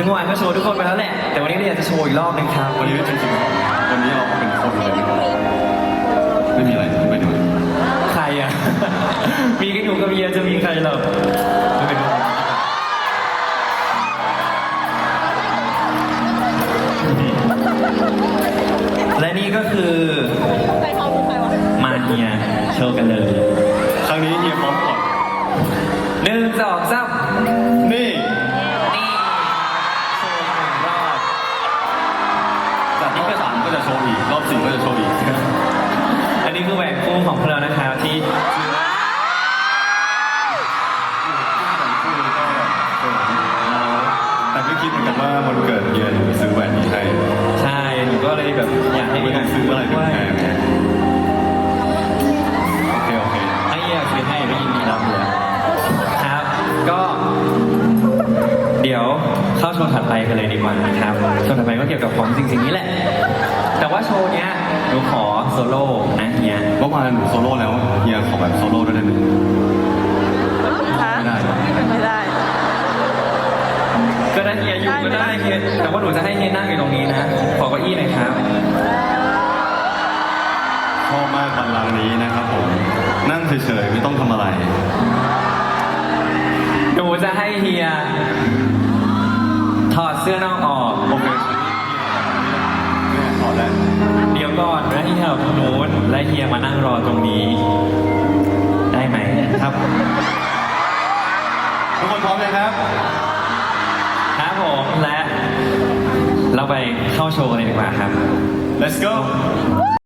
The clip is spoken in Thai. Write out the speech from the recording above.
ซึ่งเมื่อวานก็โชว์ทุกคนไปแล้วแหละ แต่วันนี้เราอยากจะโชว์อีกรอบหนึงครับ วันนี้จริงๆวันนี้เราก็เป็นคนเลยนะครับไม่มีอะไรไม่ดูใครอะ มีกันอยู่กับเมียจะมีใครหรอไม่เป็นไรและนี่ก็คือใครเขาคือใครวะมาเฮียโชว์กันเลย ครั้งนี้เฮียพร้อมก่อนหนึ่งสองสาม ก็จะโชว์อีก รอบสี่ก็จะโชว์อีก อันนี้คือแหวนคู่ของพวกเรานะครับที่แต่ไม่คิดเหมือนกันว่าวันเกิดเฮียหนูซื้อแหวนนี้ให้ใช่หนูก็เลยแบบอยากให้ไม่มีได้ซื้ออะไรด้แพวยงๆไงโอเคโอเคให้เฮียซื้อให้ก็ยินดีรับเลยครับ ก็ เดี๋ยวเข้าโชว์ถัดไปกันเลยดีกว่านะครับโชว์ถัดไปก็เกี่ยวกับของจริงๆนี้แหละแต่ว่าโชว์เนี้ยหนูขอโซโล่นะเฮียเมื่อวานหนูโซโล่แล้วเฮียขอแบบโซโล่ด้วยได้ไหมฮะไม่ได้หรอไม่ได้ ก็ได้เฮียอยู่ก็ได้เฮียแต่ว่าหนูจะให้เฮียนั่งอยู่ตรงนี้นะ ขอเก้าอี้หน่อยครับชอบมากบัลลังก์นี้นะครับผม นั่งเฉยๆไม่ต้องทำอะไร หนูจะให้เฮียถอดเสื้อนอกออก ก่อนแล้วเฮียตรงนู้นและเฮียมานั่งรอตรงนี้ ได้ไหมครับ ทุกคนพร้อมเลยครับครับผมและ เราไปเข้าโชว์กันเลยดีกว่าครับ let's go